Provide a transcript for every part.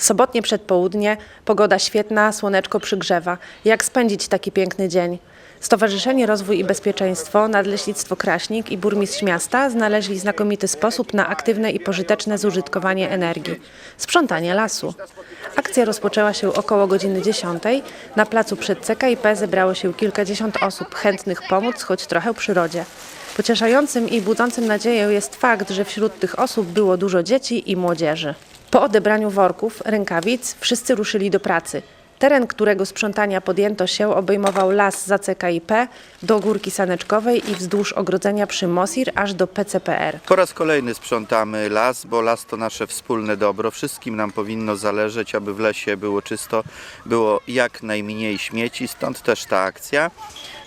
Sobotnie przedpołudnie, pogoda świetna, słoneczko przygrzewa. Jak spędzić taki piękny dzień? Stowarzyszenie Rozwój i Bezpieczeństwo, Nadleśnictwo Kraśnik i burmistrz miasta znaleźli znakomity sposób na aktywne i pożyteczne zużytkowanie energii – sprzątanie lasu. Akcja rozpoczęła się około godziny 10. Na placu przed CKIP zebrało się kilkadziesiąt osób chętnych pomóc, choć trochę przyrodzie. Pocieszającym i budzącym nadzieję jest fakt, że wśród tych osób było dużo dzieci i młodzieży. Po odebraniu worków, rękawic, wszyscy ruszyli do pracy. Teren, którego sprzątania podjęto się, obejmował las za CKIP, do Górki Saneczkowej i wzdłuż ogrodzenia przy Mosir aż do PCPR. Po raz kolejny sprzątamy las, bo las to nasze wspólne dobro. Wszystkim nam powinno zależeć, aby w lesie było czysto, było jak najmniej śmieci, stąd też ta akcja.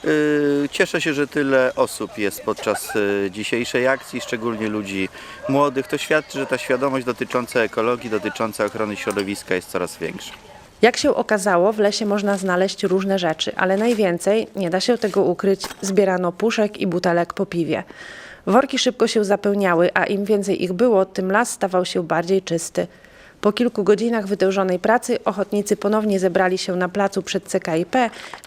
Yy, Cieszę się, że tyle osób jest podczas yy, dzisiejszej akcji, szczególnie ludzi młodych. To świadczy, że ta świadomość dotycząca ekologii, dotycząca ochrony środowiska jest coraz większa. Jak się okazało, w lesie można znaleźć różne rzeczy, ale najwięcej, nie da się tego ukryć, zbierano puszek i butelek po piwie. Worki szybko się zapełniały, a im więcej ich było, tym las stawał się bardziej czysty. Po kilku godzinach wytężonej pracy ochotnicy ponownie zebrali się na placu przed CKIP,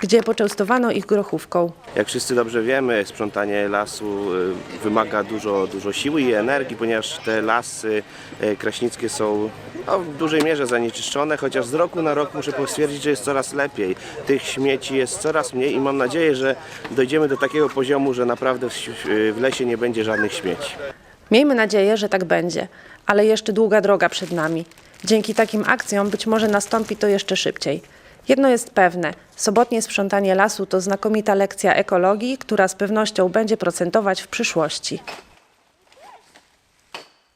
gdzie poczęstowano ich grochówką. Jak wszyscy dobrze wiemy, sprzątanie lasu y, wymaga dużo, dużo siły i energii, ponieważ te lasy y, kraśnickie są no, w dużej mierze zanieczyszczone, chociaż z roku na rok muszę stwierdzić, że jest coraz lepiej. Tych śmieci jest coraz mniej i mam nadzieję, że dojdziemy do takiego poziomu, że naprawdę w lesie nie będzie żadnych śmieci. Miejmy nadzieję, że tak będzie, ale jeszcze długa droga przed nami. Dzięki takim akcjom być może nastąpi to jeszcze szybciej. Jedno jest pewne: sobotnie sprzątanie lasu to znakomita lekcja ekologii, która z pewnością będzie procentować w przyszłości.